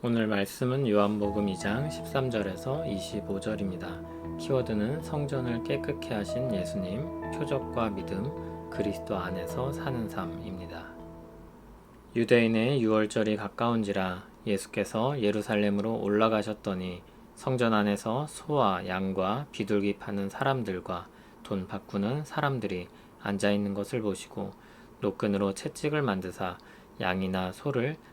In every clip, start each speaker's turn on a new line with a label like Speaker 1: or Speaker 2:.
Speaker 1: 오늘 말씀은 요한복음 2장 13절에서 25절입니다. 키워드는 성전을 깨끗게 하신 예수님, 표적과 믿음, 그리스도 안에서 사는 삶입니다. 유대인의 유월절이 가까운지라 예수께서 예루살렘으로 올라가셨더니 성전 안에서 소와 양과 비둘기 파는 사람들과 돈 바꾸는 사람들이 앉아 있는 것을 보시고 노끈으로 채찍을 만드사 양이나 소를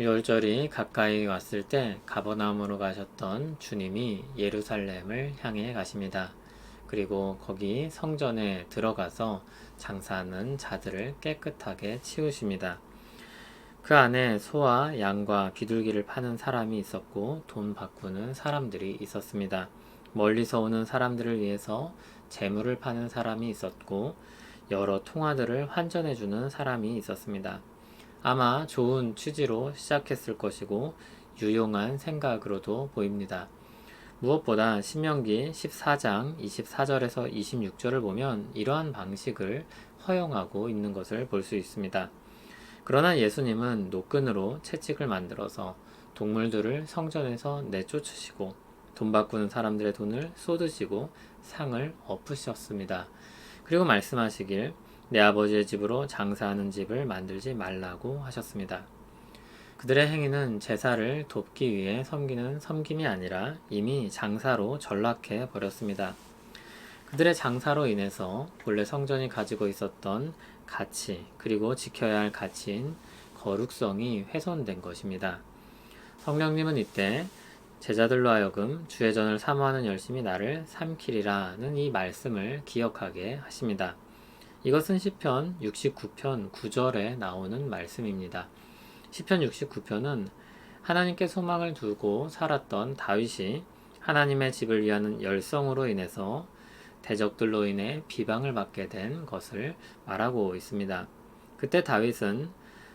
Speaker 1: 유월절이 가까이 왔을 때 가버나움으로 가셨던 주님이 예루살렘을 향해 가십니다. 그리고 거기 성전에 들어가서 장사하는 자들을 깨끗하게 치우십니다. 그 안에 소와 양과 비둘기를 파는 사람이 있었고 돈 바꾸는 사람들이 있었습니다. 멀리서 오는 사람들을 위해서 재물을 파는 사람이 있었고 여러 통화들을 환전해 주는 사람이 있었습니다. 아마 좋은 취지로 시작했을 것이고 유용한 생각으로도 보입니다. 무엇보다 신명기 14장 24절에서 26절을 보면 이러한 방식을 허용하고 있는 것을 볼 수 있습니다. 그러나 예수님은 노끈으로 채찍을 만들어서 동물들을 성전에서 내쫓으시고 돈 바꾸는 사람들의 돈을 쏟으시고 상을 엎으셨습니다. 그리고 말씀하시길 내 아버지의 집으로 장사하는 집을 만들지 말라고 하셨습니다. 그들의 행위는 제사를 돕기 위해 섬기는 섬김이 아니라 이미 장사로 전락해 버렸습니다. 그들의 장사로 인해서 본래 성전이 가지고 있었던 가치 그리고 지켜야 할 가치인 거룩성이 훼손된 것입니다. 성령님은 이때 제자들로 하여금 주의 전을 사모하는 열심히 나를 삼키리라는 이 말씀을 기억하게 하십니다. 이것은 시편 69편 9절에 나오는 말씀입니다. 시편 69편은 하나님께 소망을 두고 살았던 다윗이 하나님의 집을 위하는 열성으로 인해서 대적들로 인해 비방을 받게 된 것을 말하고 있습니다. 그때 다윗은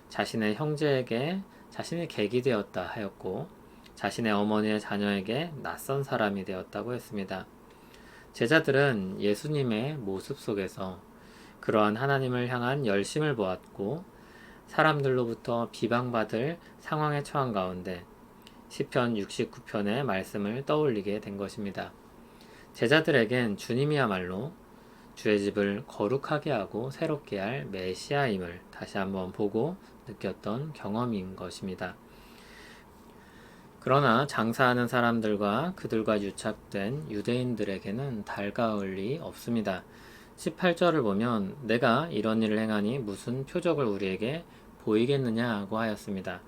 Speaker 1: 자신의 형제에게 자신이 객이 되었다 하였고 자신의 어머니의 자녀에게 낯선 사람이 되었다고 했습니다. 제자들은 예수님의 모습 속에서 그러한 하나님을 향한 열심을 보았고 사람들로부터 비방받을 상황에 처한 가운데 시편 69편의 말씀을 떠올리게 된 것입니다. 제자들에겐 주님이야말로 주의 집을 거룩하게 하고 새롭게 할 메시아임을 다시 한번 보고 느꼈던 경험인 것입니다. 그러나 장사하는 사람들과 그들과 유착된 유대인들에게는 달가울 리 없습니다. 18절을 보면 내가 이런 일을 행하니 무슨 표적을 우리에게 보이겠느냐고 하였습니다.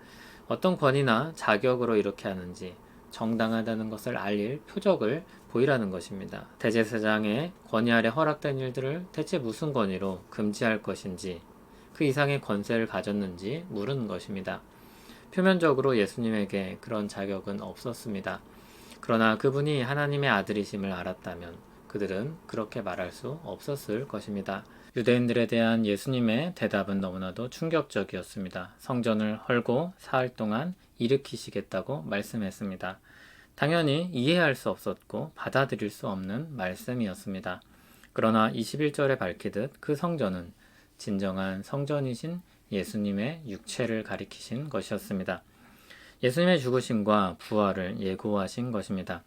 Speaker 1: 어떤 권위나 자격으로 이렇게 하는지 정당하다는 것을 알릴 표적을 보이라는 것입니다. 대제사장의 권위 아래 허락된 일들을 대체 무슨 권위로 금지할 것인지 그 이상의 권세를 가졌는지 물은 것입니다. 표면적으로 예수님에게 그런 자격은 없었습니다. 그러나 그분이 하나님의 아들이심을 알았다면 그들은 그렇게 말할 수 없었을 것입니다. 유대인들에 대한 예수님의 대답은 너무나도 충격적이었습니다. 성전을 헐고 사흘 동안 일으키시겠다고 말씀했습니다. 당연히 이해할 수 없었고 받아들일 수 없는 말씀이었습니다. 그러나 21절에 밝히듯 그 성전은 진정한 성전이신 예수님의 육체를 가리키신 것이었습니다. 예수님의 죽으심과 부활을 예고하신 것입니다.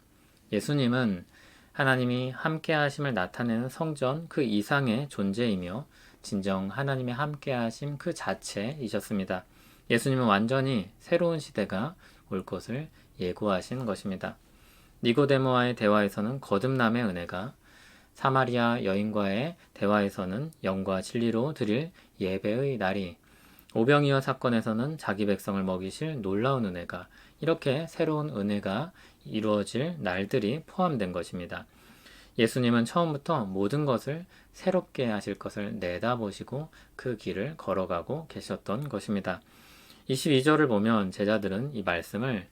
Speaker 1: 예수님은 하나님이 함께 하심을 나타내는 성전 그 이상의 존재이며 진정 하나님의 함께 하심 그 자체이셨습니다. 예수님은 완전히 새로운 시대가 올 것을 예고하신 것입니다. 니고데모와의 대화에서는 거듭남의 은혜가 사마리아 여인과의 대화에서는 영과 진리로 드릴 예배의 날이 오병이어 사건에서는 자기 백성을 먹이실 놀라운 은혜가 이렇게 새로운 은혜가 이루어질 날들이 포함된 것입니다. 예수님은 처음부터 모든 것을 새롭게 하실 것을 내다보시고 그 길을 걸어가고 계셨던 것입니다. 22절을 보면 제자들은 이 말씀을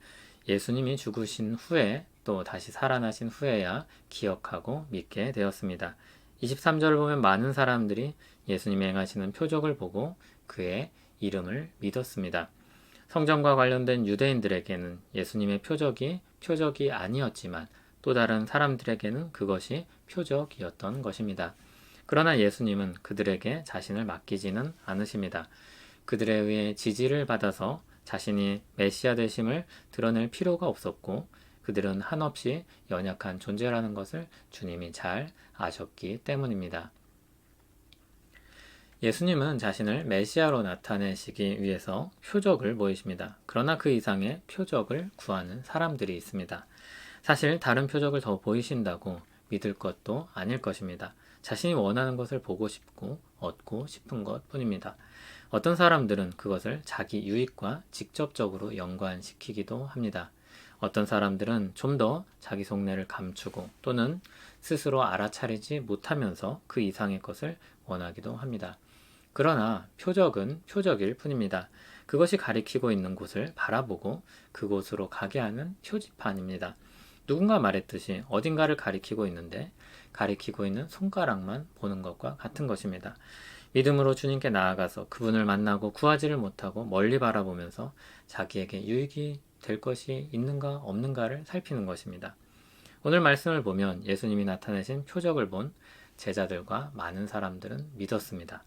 Speaker 1: 예수님이 죽으신 후에 또 다시 살아나신 후에야 기억하고 믿게 되었습니다. 23절을 보면 많은 사람들이 예수님이 행하시는 표적을 보고 그의 이름을 믿었습니다. 성전과 관련된 유대인들에게는 예수님의 표적이 표적이 아니었지만 또 다른 사람들에게는 그것이 표적이었던 것입니다. 그러나 예수님은 그들에게 자신을 맡기지는 않으십니다. 그들에 의해 지지를 받아서 자신이 메시아 되심을 드러낼 필요가 없었고 그들은 한없이 연약한 존재라는 것을 주님이 잘 아셨기 때문입니다. 예수님은 자신을 메시아로 나타내시기 위해서 표적을 보이십니다. 그러나 그 이상의 표적을 구하는 사람들이 있습니다. 사실 다른 표적을 더 보이신다고 믿을 것도 아닐 것입니다. 자신이 원하는 것을 보고 싶고 얻고 싶은 것 뿐입니다. 어떤 사람들은 그것을 자기 유익과 직접적으로 연관시키기도 합니다. 어떤 사람들은 좀 더 자기 속내를 감추고 또는 스스로 알아차리지 못하면서 그 이상의 것을 원하기도 합니다. 그러나 표적은 표적일 뿐입니다. 그것이 가리키고 있는 곳을 바라보고 그곳으로 가게 하는 표지판입니다. 누군가 말했듯이 어딘가를 가리키고 있는데 가리키고 있는 손가락만 보는 것과 같은 것입니다. 믿음으로 주님께 나아가서 그분을 만나고 구하지를 못하고 멀리 바라보면서 자기에게 유익이 될 것이 있는가 없는가를 살피는 것입니다. 오늘 말씀을 보면 예수님이 나타내신 표적을 본 제자들과 많은 사람들은 믿었습니다.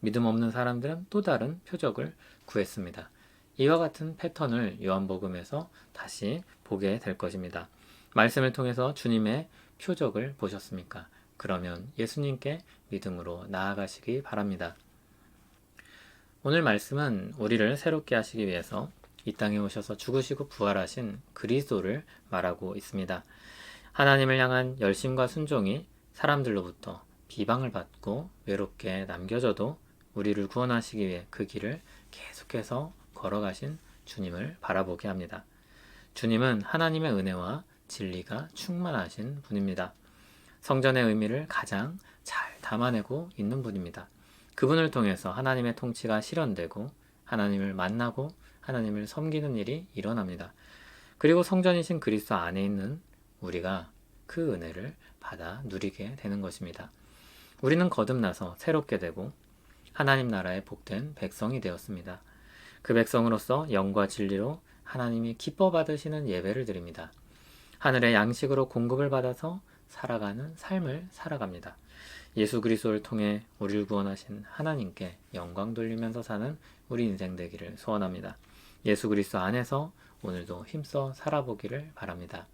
Speaker 1: 믿음 없는 사람들은 또 다른 표적을 구했습니다. 이와 같은 패턴을 요한복음에서 다시 보게 될 것입니다. 말씀을 통해서 주님의 표적을 보셨습니까? 그러면 예수님께 믿음으로 나아가시기 바랍니다. 오늘 말씀은 우리를 새롭게 하시기 위해서 이 땅에 오셔서 죽으시고 부활하신 그리스도를 말하고 있습니다. 하나님을 향한 열심과 순종이 사람들로부터 비방을 받고 외롭게 남겨져도 우리를 구원하시기 위해 그 길을 계속해서 걸어가신 주님을 바라보게 합니다. 주님은 하나님의 은혜와 진리가 충만하신 분입니다. 성전의 의미를 가장 잘 담아내고 있는 분입니다. 그분을 통해서 하나님의 통치가 실현되고 하나님을 만나고 하나님을 섬기는 일이 일어납니다. 그리고 성전이신 그리스도 안에 있는 우리가 그 은혜를 받아 누리게 되는 것입니다. 우리는 거듭나서 새롭게 되고 하나님 나라의 복된 백성이 되었습니다. 그 백성으로서 영과 진리로 하나님이 기뻐 받으시는 예배를 드립니다. 하늘의 양식으로 공급을 받아서 살아가는 삶을 살아갑니다. 예수 그리스도를 통해 우리를 구원하신 하나님께 영광 돌리면서 사는 우리 인생 되기를 소원합니다. 예수 그리스도 안에서 오늘도 힘써 살아보기를 바랍니다.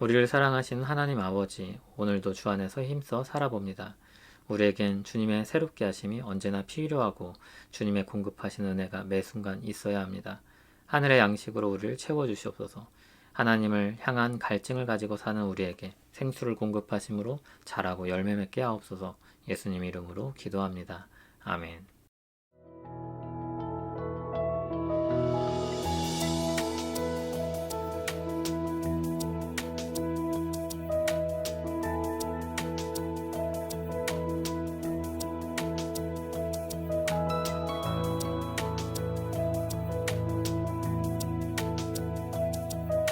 Speaker 1: 우리를 사랑하시는 하나님 아버지, 오늘도 주 안에서 힘써 살아봅니다. 우리에겐 주님의 새롭게 하심이 언제나 필요하고 주님의 공급하신 은혜가 매 순간 있어야 합니다. 하늘의 양식으로 우리를 채워주시옵소서. 하나님을 향한 갈증을 가지고 사는 우리에게 생수를 공급하심으로 자라고 열매 맺게 하옵소서. 예수님 이름으로 기도합니다. 아멘.